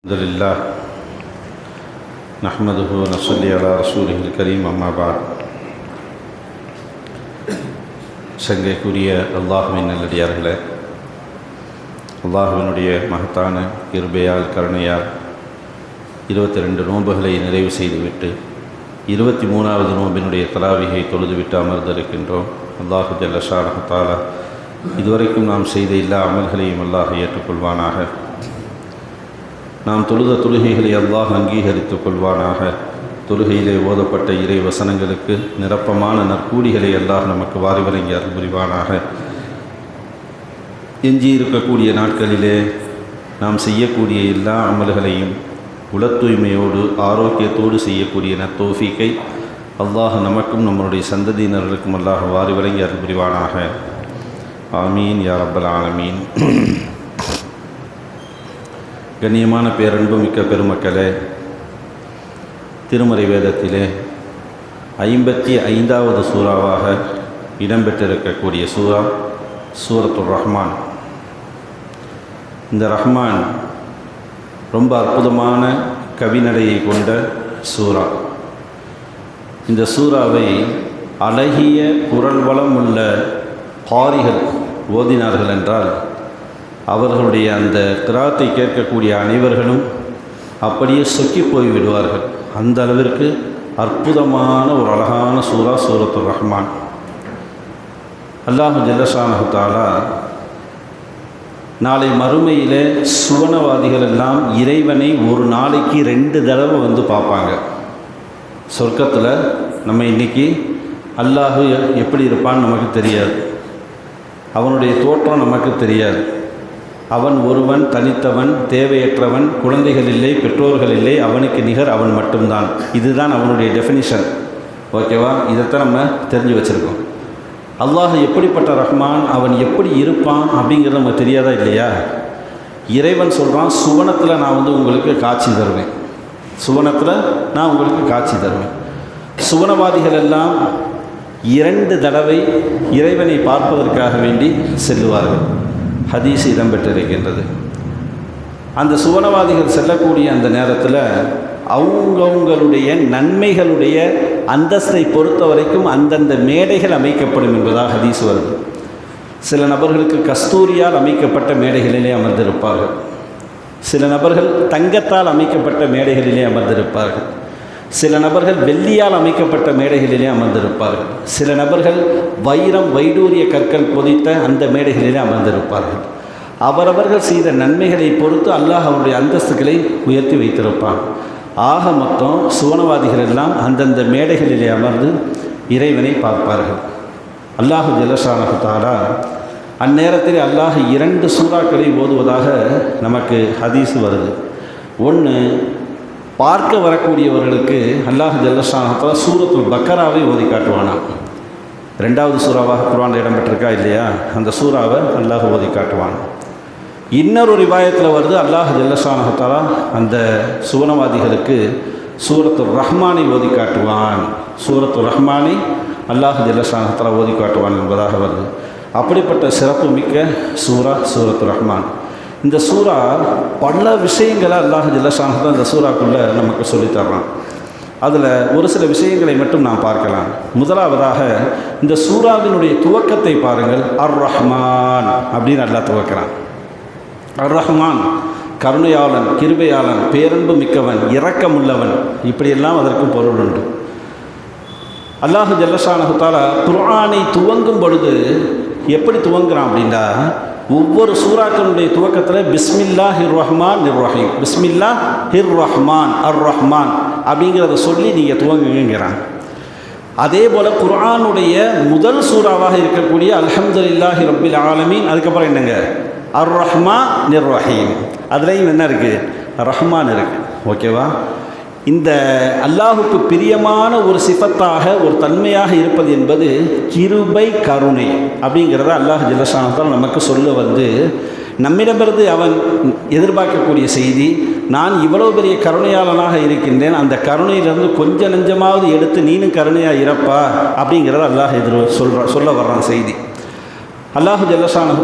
الحمد لله نحمده ونصلي على رسوله الكريم أما بعد சங்கைக்குரிய அல்லாஹுவின் நல்லடியார்களே அல்லாஹுவினுடைய மகத்தான கிருபையால் கருணையால் இருபத்தி ரெண்டு நோன்புகளை நிறைவு செய்துவிட்டு இருபத்தி மூணாவது நோம்பினுடைய தலாவிகை தொழுதுவிட்டு அமர்ந்திருக்கின்றோம் அல்லாஹு ஜல்லஷானஹத்தாலா இதுவரைக்கும் நாம் செய்த எல்லா அமல்களையும் அல்லாஹ் ஏற்றுக்கொள்வானாக நாம் தொழுத தொழுகைகளை அல்லாஹ் அங்கீகரித்துக் கொள்வானாக. தொழுகையிலே ஓதப்பட்ட இறை வசனங்களுக்கு நிரப்பமான நற்கூலிகளை அல்லாஹ் நமக்கு வாரி வழங்கி அருள் புரிவானாக. எஞ்சியிருக்கக்கூடிய நாட்களிலே நாம் செய்யக்கூடிய எல்லா அமல்களையும் உளத் தூய்மையோடு ஆரோக்கியத்தோடு செய்யக்கூடிய நத்தோஃபிக்கை அல்லாஹ் நமக்கும் நம்மளுடைய சந்ததியினர்களுக்கும் அல்லாஹ் வாரி வழங்கி அருள் புரிவானாக. ஆமீன் யாரப்பல் ஆலமீன். கண்ணியமான பேரன்பு மிக்க பெருமக்களே திருமறை வேதத்திலே ஐம்பத்தி ஐந்தாவது சூறாவாக இடம்பெற்றிருக்கக்கூடிய சூறா சூரத்துர் ரஹ்மான். இந்த ரஹ்மான் ரொம்ப அற்புதமான கவிநடையை கொண்ட சூறா. இந்த சூறாவை அழகிய குரல் வளம் உள்ள காரிகள் ஓதினார்கள் என்றால் அவர்களுடைய அந்த கிராத்தை கேட்கக்கூடிய அனைவர்களும் அப்படியே சொக்கி போய் விடுவார்கள். அந்த அளவிற்கு அற்புதமான ஒரு அழகான சூரா சூரத்து ரஹ்மான். அல்லாஹு ஜல்லஷானஹாலா நாளை மறுமையிலே சுவனவாதிகள் எல்லாம் இறைவனை ஒரு நாளைக்கு ரெண்டு தடவை வந்து பார்ப்பாங்க. சொர்க்கத்தில் நம்ம இன்றைக்கி அல்லாஹு எப்படி இருப்பான்னு நமக்கு தெரியாது. அவனுடைய தோற்றம் நமக்கு தெரியாது. அவன் ஒருவன் தனித்தவன் தேவையற்றவன் குழந்தைகள் இல்லை பெற்றோர்கள் இல்லை அவனுக்கு நிகர் அவன் மட்டும்தான். இதுதான் அவனுடைய டெஃபினிஷன் ஓகேவா இதைத்தான் நம்ம தெரிஞ்சு வச்சுருக்கோம். அல்லாஹ் எப்படிப்பட்ட ரஹ்மான் அவன் எப்படி இருப்பான் அப்படிங்கிறது நமக்கு தெரியாதா இல்லையா? இறைவன் சொல்கிறான் சுவனத்தில் நான் வந்து உங்களுக்கு காட்சி தருவேன். சுவனத்தில் நான் உங்களுக்கு காட்சி தருவேன். சுவனவாதிகள் எல்லாம் இரண்டு தடவை இறைவனை பார்ப்பதற்காக வேண்டி செல்லுவார்கள். ஹதீஸ் இடம்பெற்றிருக்கின்றது. அந்த சுவனவாதிகள் செல்லக்கூடிய அந்த நேரத்தில் அவங்கவுங்களுடைய நன்மைகளுடைய அந்தஸ்தை பொறுத்த வரைக்கும் அந்தந்த மேடைகள் அமைக்கப்படும் என்பதாக ஹதீஸ் வருது. சில நபர்களுக்கு கஸ்தூரியால் அமைக்கப்பட்ட மேடைகளிலே அமர்ந்திருப்பார்கள். சில நபர்கள் தங்கத்தால் அமைக்கப்பட்ட மேடைகளிலே அமர்ந்திருப்பார்கள். சில நபர்கள் வெள்ளியால் அமைக்கப்பட்ட மேடைகளிலே அமர்ந்திருப்பார்கள். சில நபர்கள் வைரம் வைடூரிய கற்கள் பொதித்த அந்த மேடைகளிலே அமர்ந்திருப்பார்கள். அவரவர்கள் செய்த நன்மைகளை பொறுத்து அல்லாஹ் அவருடைய அந்தஸ்துகளை உயர்த்தி வைத்திருப்பான். ஆக மொத்தம் சுவனவாதிகள் எல்லாம் அந்தந்த மேடைகளிலே அமர்ந்து இறைவனை பார்ப்பார்கள். அல்லாஹு ஜலஷானகுத்தாரா அந்நேரத்தில் அல்லாஹ் இரண்டு சூறாக்களை ஓதுவதாக நமக்கு ஹதீஸ் வருது. ஒன்று பார்க்க வரக்கூடியவர்களுக்கு அல்லாஹ் ஜல்லஷானத்தில் சூரத்துல் பக்கராவை ஓதி காட்டுவானாம் ரெண்டாவது சூறாவாக குரான் இடம்பெற்றிருக்கா இல்லையா? அந்த சூறாவை அல்லாஹ் ஓதி காட்டுவான். இன்னொரு ரிவாயத்தில் வருது அல்லாஹ் ஜல்லஷானஹத்தாலா அந்த சுவனவாதிகளுக்கு சூரத்து ரஹ்மானை ஓதி காட்டுவான். சூரத்து ரஹ்மானை அல்லாஹ் ஜல்லஷானஹத்தாலா ஓதி காட்டுவான் என்பதாக வருது. அப்படிப்பட்ட சிறப்பு மிக்க சூரா சூரத்து ரஹ்மான். இந்த சூறா பல விஷயங்களை அல்லாஹ் ஜில்லஷான் இந்த சூறாக்குள்ளே நமக்கு சொல்லித்தர்றான். அதில் ஒரு சில விஷயங்களை மட்டும் நாம் பார்க்கலாம். முதலாவதாக இந்த சூறாவினுடைய துவக்கத்தை பாருங்கள். அர் ரஹ்மான் அப்படின்னு நல்லா துவக்கிறான். அர் ரஹ்மான் கருணையாளன் கிருபையாளன் பேரன்பு மிக்கவன் இரக்கமுள்ளவன் இப்படியெல்லாம் அதற்கு பொருள் உண்டு. அல்லாஹு ஜல்லஷானஹுத்தாலா குர்ஆனை துவங்கும் பொழுது எப்படி துவங்குறான் அப்படின்னா ஒவ்வொரு சூறாக்களுடைய துவக்கத்தில் பிஸ்மில்லா ஹிர் ரஹ்மான் நிர் ரஹீம் பிஸ்மில்லா ஹிர் ரஹ்மான் அர் ரஹ்மான் அப்படிங்கிறத சொல்லி நீங்கள் துவங்குங்கிறாங்க அதே போல் குர்ஆனுடைய முதல் சூறாவாக இருக்கக்கூடிய அல்ஹம்துலில்லாஹி ரபில் ஆலமீன் அதுக்கப்புறம் என்னங்க? அர் ரஹ்மா நிர் ரஹீம் அதுலேயும் என்ன இருக்குது ரஹ்மான் இருக்குது ஓகேவா? இந்த அல்லாஹுக்கு பிரியமான ஒரு சிபத்தாக ஒரு தன்மையாக இருப்பது என்பது கிருபை கருணை அப்படிங்கிறத அல்லாஹ் ஜிலசானத்தால் நமக்கு சொல்ல வந்து நம்மிடமிருந்து அவன் எதிர்பார்க்கக்கூடிய செய்தி நான் இவ்வளோ பெரிய கருணையாளனாக இருக்கின்றேன் அந்த கருணையிலிருந்து கொஞ்சம் நெஞ்சமாவது எடுத்து நீனும் கருணையாக இறப்பா அப்படிங்கிறத அல்லாஹ் எதிர் சொல்கிற சொல்ல வர்றான் செய்தி. அல்லாஹு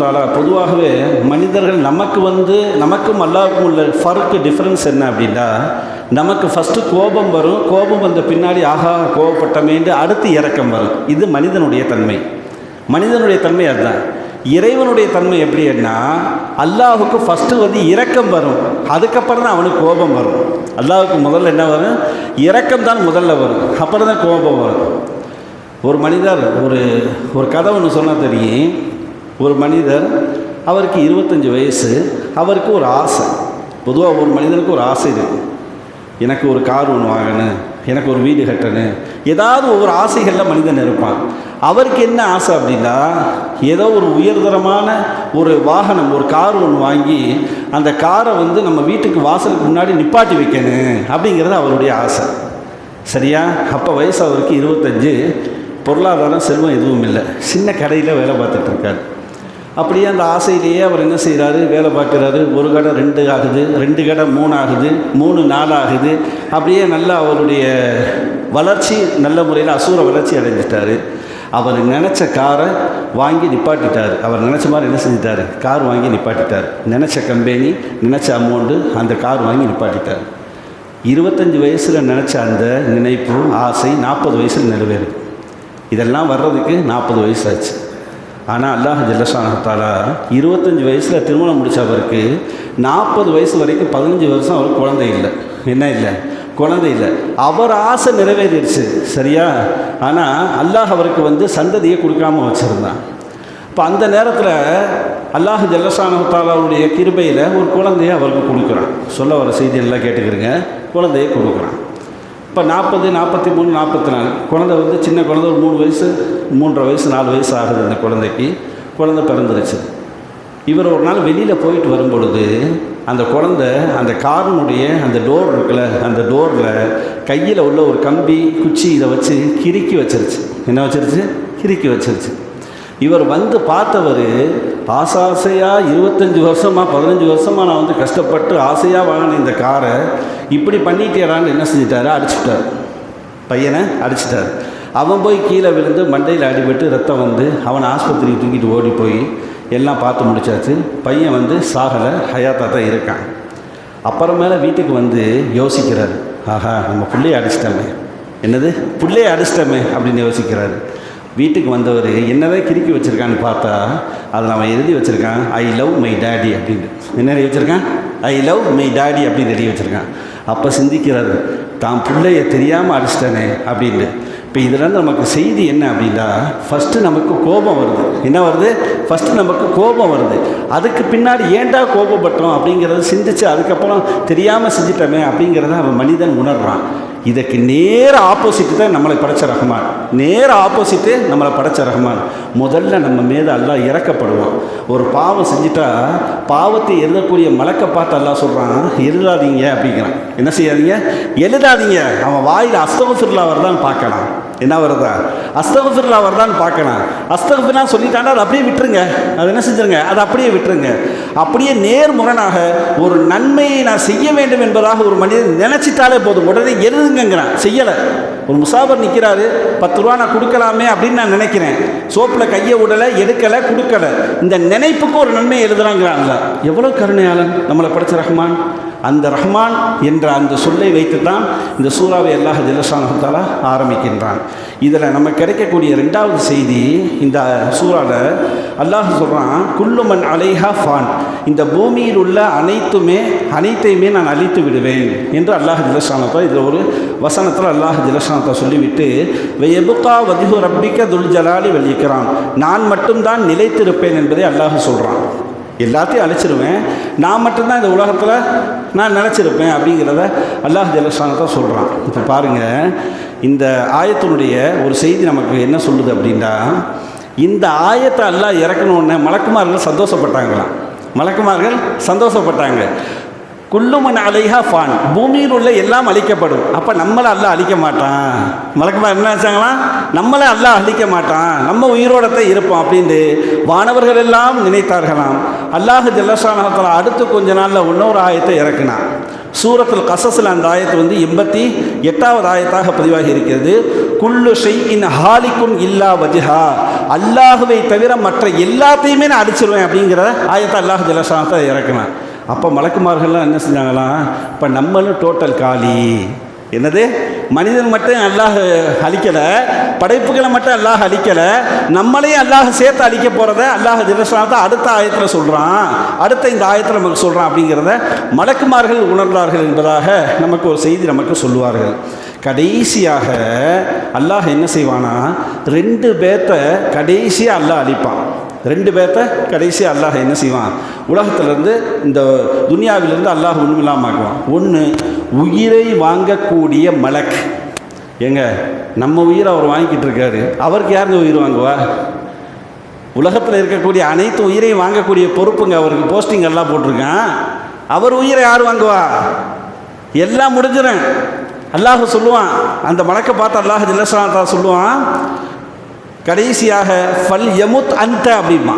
தாலா பொதுவாகவே மனிதர்கள் நமக்கு வந்து நமக்கும் அல்லாஹுக்கும் உள்ள ஃபர்க்கு டிஃப்ரென்ஸ் என்ன அப்படின்னா நமக்கு ஃபஸ்ட்டு கோபம் வரும். கோபம் வந்த பின்னாடி ஆஹா கோபப்பட்டமேண்டு அடுத்து இறக்கம் வரும். இது மனிதனுடைய தன்மை. மனிதனுடைய தன்மை அதுதான். இறைவனுடைய தன்மை எப்படின்னா அல்லாஹுக்கு ஃபஸ்ட்டு வந்து இரக்கம் வரும். அதுக்கப்புறம் தான் அவனுக்கு கோபம் வரும். அல்லாஹுக்கு முதல்ல என்ன வரும்? இரக்கம் தான் முதல்ல வரும். அப்புறம் தான் கோபம் வரும். ஒரு மனிதர் ஒரு ஒரு கதை ஒன்று சொன்னால் தெரியும். ஒரு மனிதர் அவருக்கு இருபத்தஞ்சி வயசு அவருக்கு ஒரு ஆசை. பொதுவாக ஒரு மனிதனுக்கு ஒரு ஆசை இருக்குது எனக்கு ஒரு கார் ஒன்று வாங்கணும் எனக்கு ஒரு வீடு கட்டணும் ஏதாவது ஒவ்வொரு ஆசைகளில் மனிதன் இருப்பான். அவருக்கு என்ன ஆசை அப்படின்னா ஏதோ ஒரு உயர்தரமான ஒரு வாகனம் ஒரு கார் ஒன்று வாங்கி அந்த காரை வந்து நம்ம வீட்டுக்கு வாசலுக்கு முன்னாடி நிப்பாட்டி வைக்கணும் அப்படிங்கிறது அவருடைய ஆசை. சரியா? அப்போ வயசு அவருக்கு இருபத்தஞ்சு. பொருளாதாரம் செல்வம் எதுவும் இல்லை. சின்ன கடையில் வேலை பார்த்துட்ருக்காரு அப்படியே அந்த ஆசையிலேயே அவர் என்ன செய்கிறாரு வேலை பார்க்குறாரு. ஒரு கடை ரெண்டு ஆகுது ரெண்டு கடை மூணு ஆகுது மூணு நாலு ஆகுது. அப்படியே நல்லா அவருடைய வளர்ச்சி நல்ல முறையில் அசூர வளர்ச்சி அடைஞ்சிட்டார். அவர் நினச்ச காரை வாங்கி நிப்பாட்டிட்டார். அவர் நினச்ச மாதிரி என்ன செஞ்சிட்டாரு? கார் வாங்கி நிப்பாட்டிட்டார். நினச்ச கம்பெனி நினச்ச அமௌண்ட்டு அந்த கார் வாங்கி நிப்பாட்டிட்டார். இருபத்தஞ்சி வயசில் நினச்ச அந்த நினைப்பு ஆசை நாற்பது வயசில் நிறைவேறும் இதெல்லாம் வர்றதுக்கு நாற்பது வயசு ஆச்சு. ஆனால் அல்லாஹ் ஜல்லஷானத்தாலா இருபத்தஞ்சி வயசில் திருமணம் முடித்த அவருக்கு நாற்பது வயசு வரைக்கும் பதினஞ்சு வருஷம் அவருக்கு குழந்தை இல்லை. என்ன இல்லை? குழந்தை இல்லை. அவர் ஆசை நிறைவேறிடுச்சு. சரியா? ஆனால் அல்லாஹ் அவருக்கு வந்து சந்ததியை கொடுக்காம வச்சுருந்தான். இப்போ அந்த நேரத்தில் அல்லாஹ் ஜல்லஷானத்தாலாவுடைய கிருபையில் ஒரு குழந்தைய அவருக்கு கொடுக்குறான். சொல்ல வர செய்தி எல்லாம் கேட்டுக்கிறங்க. குழந்தைய கொடுக்குறான். இப்போ நாற்பது நாற்பத்தி மூணு நாற்பத்தி நாலு. குழந்தை வந்து சின்ன குழந்தை ஒரு மூணு வயசு மூன்றரை வயசு நாலு வயசு ஆகுது அந்த குழந்தைக்கு. குழந்தை பிறந்துருச்சு. இவர் ஒரு நாள் வெளியில் போயிட்டு வரும்பொழுது அந்த குழந்தை அந்த காரினுடைய அந்த டோர் இருக்குல்ல அந்த டோரில் கையில் உள்ள ஒரு கம்பி குச்சி இதை வச்சு கிறுக்கி வச்சிருச்சு. என்ன வச்சிருச்சு? கிறுக்கி வச்சிருச்சு. இவர் வந்து பார்த்தவர் ஆசாசையாக இருபத்தஞ்சி வருஷமாக பதினஞ்சு வருஷமாக நான் வந்து கஷ்டப்பட்டு ஆசையாக வாங்கின இந்த காரை இப்படி பண்ணிட்டேடான்னு என்ன செஞ்சிட்டாரு? அடிச்சுட்டார். பையனை அடிச்சிட்டார். அவன் போய் கீழே விழுந்து மண்டையில் அடிபட்டு ரத்தம் வந்து அவன் ஆஸ்பத்திரிக்கு தூக்கிட்டு ஓடி போய் எல்லாம் பார்த்து முடிச்சாச்சு. பையன் வந்து சாகலை ஹயாத்தா தான் இருக்கான். அப்புறமேல வீட்டுக்கு வந்து யோசிக்கிறாரு. ஆஹா நம்ம பிள்ளைய அடிச்சிட்டோமே. என்னது? பிள்ளைய அடிச்சிட்டோமே அப்படின்னு யோசிக்கிறாரு. வீட்டுக்கு வந்தவர் என்னதான் கிறுக்கி வச்சுருக்கான்னு பார்த்தா அதில் அவன் எழுதி வச்சுருக்கான் ஐ லவ் மை டேடி அப்படின்னு. என்ன எழுதி வச்சுருக்கான்? ஐ லவ் மை டேடி அப்படின்னு எழுதி வச்சுருக்கான். அப்போ சிந்திக்கிறாரு தான் பிள்ளைய தெரியாமல் அடிச்சிட்டானே அப்படின்னு. இப்போ இதிலேருந்து நமக்கு செய்தி என்ன அப்படின்னா ஃபஸ்ட்டு நமக்கு கோபம் வருது. என்ன வருது? ஃபஸ்ட்டு நமக்கு கோபம் வருது. அதுக்கு பின்னாடி ஏன்டா கோபப்பட்டோம் அப்படிங்கிறத சிந்திச்சு அதுக்கப்புறம் தெரியாமல் செஞ்சிட்டோமே அப்படிங்கிறத அவன் மனிதன் உணர்றான். இதற்கு நேர ஆப்போசிட்டு தான் நம்மளை படைச்ச ரஹ்மான். நேர ஆப்போசிட்டு நம்மளை படைச்ச ரஹ்மான். முதல்ல நம்ம மீது அல்லாஹ் இறக்கப்படுவான். ஒரு பாவம் செஞ்சுட்டா பாவத்தை எழுதக்கூடிய மலக்க பார்த்து அல்லாஹ் சொல்கிறான் எழுதாதீங்க அப்படிங்கிறான். என்ன செய்யாதீங்க? எழுதாதீங்க. அவன் வாயில் அஸ்தகஃபிர்லா தான் பார்க்கலாம். என்ன வருதா அஸ்தகஃபிர்லா வருதான்னு பார்க்கலாம் அஸ்தகஃபிர்லா சொல்லிட்டாண்டா அதை அப்படியே விட்டுருங்க. அது என்ன செஞ்சுருங்க? அதை அப்படியே விட்டுருங்க. அப்படியே நேர்முரணாக ஒரு நன்மையை நான் செய்ய வேண்டும் என்பதாக ஒரு மனிதன் நினச்சிட்டாலே போதும். உடனே எழுதுங்கிறான் செய்யலை. ஒரு முசாபர் நிற்கிறாரு பத்து ரூபா நான் கொடுக்கலாமே அப்படின்னு நான் நினைக்கிறேன். சோப்பில் கையை விடலை எடுக்கலை கொடுக்கலை. இந்த நினைப்புக்கு ஒரு நன்மை எழுதுறாங்கிறான்ல எவ்வளோ கருணையாளன் நம்மளை படைச்ச ரஹ்மான்? அந்த ரஹ்மான் என்ற அந்த சொல்லை வைத்து தான் இந்த சூறாவை அல்லாஹ் ஜல்லஷானத்தாலா ஆரம்பிக்கின்றான். இதில் நம்ம கிடைக்கக்கூடிய ரெண்டாவது செய்தி இந்த சூறாவில் அல்லாஹ் சொல்கிறான் குல்லுமன் அலைஹா ஃபான். இந்த பூமியில் உள்ள அனைத்துமே அனைத்தையுமே நான் அழித்து விடுவேன் என்று அல்லாஹ் ஜலஷானத்தா இதில் ஒரு வசனத்தில் அல்லாஹ் ஜலஷானத்தா சொல்லிவிட்டு வெயபுகா வதிஹு ரப்பிக்க துல் ஜலாலி வலிக்கிறான் நான் மட்டும்தான் நிலைத்திருப்பேன் என்பதை அல்லாஹ் சொல்கிறான் எல்லாத்தையும் அழைச்சிருவேன். நான் மட்டும்தான் இந்த உலகத்தில் நான் நினச்சிருப்பேன் அப்படிங்கிறத அல்லாஹ் ஜலஷானத்தா சொல்கிறான் இப்போ பாருங்கள் இந்த ஆயத்தினுடைய ஒரு செய்தி நமக்கு என்ன சொல்லுது அப்படின்னா இந்த ஆயத்தை அல்லாஹ் இறக்கணுன்னு மலக்குமார்கள் சந்தோஷப்பட்டாங்களாம். மலக்குமார்கள் சந்தோஷப்பட்டாங்க. குல்லுமன் அலைஹா ஃபான். பூமியில் உள்ள எல்லாம் அழிக்கப்படும். அப்போ நம்மளை அல்ல அழிக்க மாட்டான். மலக்குமார் என்ன நினச்சாங்களாம் நம்மளை அல்ல அழிக்க மாட்டான். நம்ம உயிரோடத்தை இருப்போம் அப்படின்ட்டு வானவர்கள் எல்லாம் நினைத்தார்களாம். அல்லாஹ் ஜல்லசானத்தில் அடுத்து கொஞ்ச நாளில் இன்னொரு ஆயத்தை இறக்குனான். சூரத்தில் கசஸில் அந்த ஆயத்து வந்து எண்பத்தி எட்டாவது ஆயத்தாக பதிவாகி இருக்கிறது. குல்லு ஷெய்யின் ஹாலிக்கும் இல்லா வஜ்ஹா. அல்லாஹுவை தவிர மற்ற எல்லாத்தையுமே நான் அடிச்சிருவேன் அப்படிங்கிற ஆயத்தை அல்லாஹ் ஜலசானத்தை இறக்குனேன். அப்போ மலக்குமார்கள்லாம் என்ன செஞ்சாங்களாம்? இப்போ நம்மளும் டோட்டல் காலி. என்னது? மனிதன் மட்டும் அல்லாஹ் அழிக்கலை படைப்புகளை மட்டும் அல்லாஹ் அழிக்கலை நம்மளையும் அல்லாஹ் சேர்த்து அழிக்க போகிறத அல்லாஹ் ஜிலஸ்லாத்தை அடுத்த ஆயத்தில் சொல்கிறான் அடுத்த இந்த ஆயத்தில் நமக்கு சொல்கிறான் அப்படிங்கிறத மலக்குமார்கள் உணர்ந்தார்கள் என்பதாக நமக்கு ஒரு செய்தி நமக்கு சொல்லுவார்கள். கடைசியாக அல்லாஹ் என்ன செய்வானா? ரெண்டு பேர்த்த கடைசியாக அல்லாஹ் அழிப்பான். ரெண்டு பேர்த்த கடைசி அல்லாஹ் என்ன செய்வான்? உலகத்திலேருந்து இந்த துனியாவிலேருந்து அல்லாஹ் ஒன்றுமில்லாமல் ஆக்குவான். ஒன்று உயிரை வாங்கக்கூடிய மலக். ஏங்க நம்ம உயிரை அவர் வாங்கிக்கிட்டு இருக்காரு. அவருக்கு யாருங்க உயிர் வாங்குவா? உலகத்தில் இருக்கக்கூடிய அனைத்து உயிரையும் வாங்கக்கூடிய பொறுப்புங்க அவருக்கு. போஸ்டிங் எல்லாம் போட்டிருக்கான். அவர் உயிரை யார் வாங்குவா? எல்லாம் முடிஞ்சிடும். அல்லாஹ் சொல்லுவான். அந்த மலக்கை பார்த்து அல்லாஹ் ஜில்லஸ்லாத்தா சொல்லுவான் கடைசியாக ஃபல் யமுத் அந்த அப்படிமா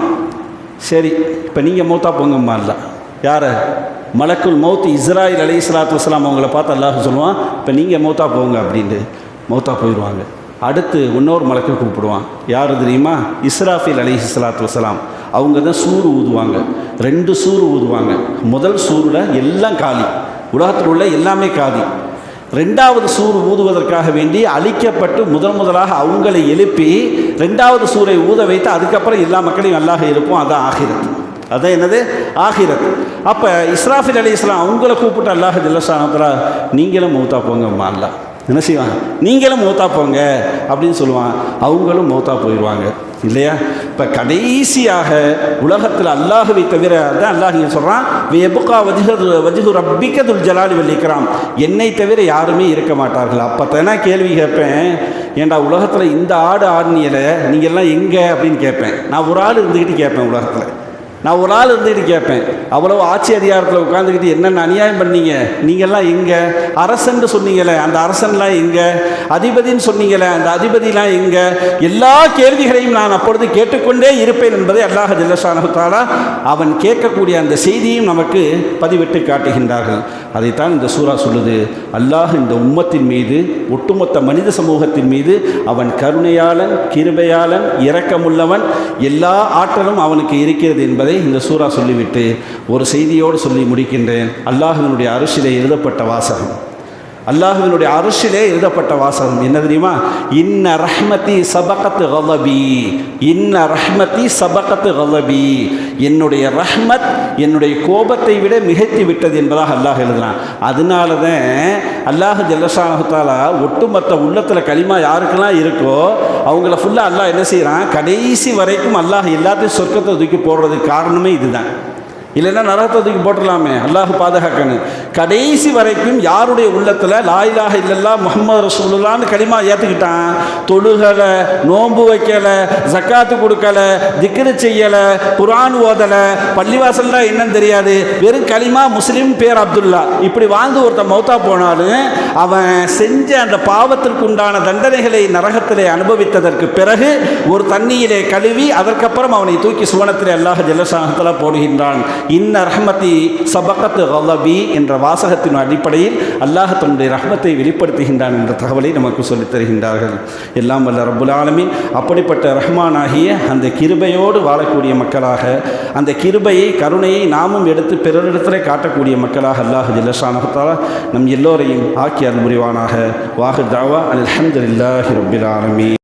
சரி இப்போ நீங்கள் மௌத்தா போங்கம்மா இல்லை யார்? மலக்குல் மௌத் இஸ்ராயில் அலி இஸ்லாத்து வஸ்லாம் அவங்கள பார்த்து அல்லாஹ் சொல்லுவான் இப்போ நீங்கள் மௌத்தா போங்க அப்படின்ட்டு. மௌத்தா போயிடுவாங்க அடுத்து இன்னொரு மலக்கு கூப்பிடுவான். யார் தெரியுமா? இஸ்ராஃபில் அலி இஸ்லாத்து வஸ்லாம் அவங்க தான் சூறு ஊதுவாங்க. ரெண்டு சூறு ஊதுவாங்க. முதல் சூரில் எல்லாம் காலி. உலகத்தில் உள்ள எல்லாமே காலி. ரெண்டாவது சூறு ஊதுவதற்காக வேண்டி அழிக்கப்பட்டு முதன் முதலாக அவங்களை எழுப்பி ரெண்டாவது சூரை ஊத வைத்து அதுக்கப்புறம் எல்லா மக்களையும் நல்லாக இருப்போம் அதான் ஆகிறது அதான் என்னது? ஆகிறது அப்போ இஸ்ராஃபில் அலி இஸ்லாம் அவங்கள கூப்பிட்டு அல்லாஹ் ஜில்லசானத்தில் நீங்களும் மூத்தா போங்கம்மா அல்லா என்ன செய்வான் நீங்களும் மூத்தா போங்க அப்படின்னு சொல்லுவான் அவங்களும் மூத்தா போயிடுவாங்க இல்லையா? இப்போ கடைசியாக உலகத்தில் அல்லாஹுவை தவிர தான் அல்லாஹ் இங்கே சொல்கிறான் வெபுகா வஜுகு வஜுகு ரப்பிக்கதுல் ஜலாலி வல்லிக்கிறான் என்னை தவிர யாருமே இருக்க மாட்டார்கள். அப்போ தானே கேள்வி கேட்பேன். ஏன்டா உலகத்தில் இந்த ஆடு ஆடுனியலை நீங்கள் எல்லாம் எங்கே அப்படின்னு கேட்பேன். நான் ஒரு ஆள் இருந்துக்கிட்டு கேட்பேன் உலகத்தில். நான் ஒரு ஆள் இருந்துக்கிட்டு கேட்பேன். அவ்வளோ ஆட்சி அதிகாரத்தில் உட்காந்துக்கிட்டு என்னென்ன அநியாயம் பண்ணீங்க? நீங்கள்லாம் எங்கே? அரசன்னு சொன்னீங்களே அந்த அரசன்லாம் எங்கே? அதிபதின்னு சொன்னீங்களே அந்த அதிபதிலாம் எங்கே? எல்லா கேள்விகளையும் நான் அப்பொழுது கேட்டுக்கொண்டே இருப்பேன் என்பதை அல்லாஹ் ஜல்லஷானஹாலா அவன் கேட்கக்கூடிய அந்த செய்தியும் நமக்கு பதிவிட்டு காட்டுகின்றார்கள். அதைத்தான் இந்த சூறா சொல்லுது. அல்லாஹ் இந்த உம்மத்தின் மீது ஒட்டுமொத்த மனித சமூகத்தின் மீது அவன் கருணையாளன் கிருபையாளன் இரக்கமுள்ளவன் எல்லா ஆற்றலும் அவனுக்கு இருக்கிறது என்பதை இந்த சூறா சொல்லிவிட்டு ஒரு செய்தியோடு சொல்லி முடிக்கின்றேன். அல்லாஹினுடைய அரசிலே எழுதப்பட்ட வாசகம். அல்லாஹுவினுடைய அரிசிலே எழுதப்பட்ட வாசகம். என்ன தெரியுமா? இன்ன ரஹ்மதி சபகத்து கலபி. இன்ன ரஹ்மதி சபகத்து கலபி. என்னுடைய ரஹ்மத் என்னுடைய கோபத்தை விட மிகைத்து விட்டது என்பதாக அல்லாஹ் எழுதுகிறான் அதனால தான் அல்லாஹ் ஜல்லஷானஹத்தாலா ஒட்டுமொத்த உள்ளத்தில் களிமா யாருக்கெல்லாம் இருக்கோ அவங்கள ஃபுல்லாக அல்லாஹ் என்ன செய்கிறான் கடைசி வரைக்கும் அல்லாஹ் எல்லாத்தையும் சொர்க்கத்தை தூக்கி போடுறதுக்கு காரணமே இதுதான். இல்லைன்னா நரகத்தை தூக்கி போட்டுடலாமே. அல்லாஹ் பாதுகாக்கணும். கடைசி வரைக்கும் யாருடைய உள்ளத்தில் லாயிலாக இல்லல்லா முகமது ரசூலுல்லான்னு களிமா ஏற்றுக்கிட்டான் தொழுகலை நோன்பு வைக்கலை ஜக்காத்து கொடுக்கலை திக்ரு செய்யலை குரான் ஓதலை பள்ளிவாசல்னா என்னன்னு தெரியாது. வெறும் களிமா முஸ்லீம் பேர் அப்துல்லா. இப்படி வாழ்ந்து ஒருத்தன் மௌத்தா போனாலும் அவன் செஞ்ச அந்த பாவத்திற்கு உண்டான தண்டனைகளை நரகத்திலே அனுபவித்ததற்கு பிறகு ஒரு தண்ணியிலே கழுவி அதற்கப்புறம் அவனை தூக்கி சுவனத்திலே அல்லாஹ் ஜலசாகத்தில் போடுகின்றான். இன்ன ரஹ்மத்தி சபகத்து கலபி என்ற வாசகத்தின் அடிப்படையில் அல்லாஹ் தன்னுடைய ரஹ்மத்தை வெளிப்படுத்துகின்றான் என்ற தகவலை நமக்கு சொல்லித் தருகின்றார்கள். எல்லாம் வல்ல ரப்புல் அப்படிப்பட்ட ரஹ்மானாகிய அந்த கிருபையோடு வாழக்கூடிய மக்களாக அந்த கிருபையை கருணையை நாமும் எடுத்து பிறரிடத்திலே காட்டக்கூடிய மக்களாக அல்லாஹ் ஜில்லஷானகத்தாலா நம் எல்லோரையும் ஆக்கி அருள் வாஹு தாவா அல்ஹம்துலில்லாஹி ரப்பில் ஆலமீன்.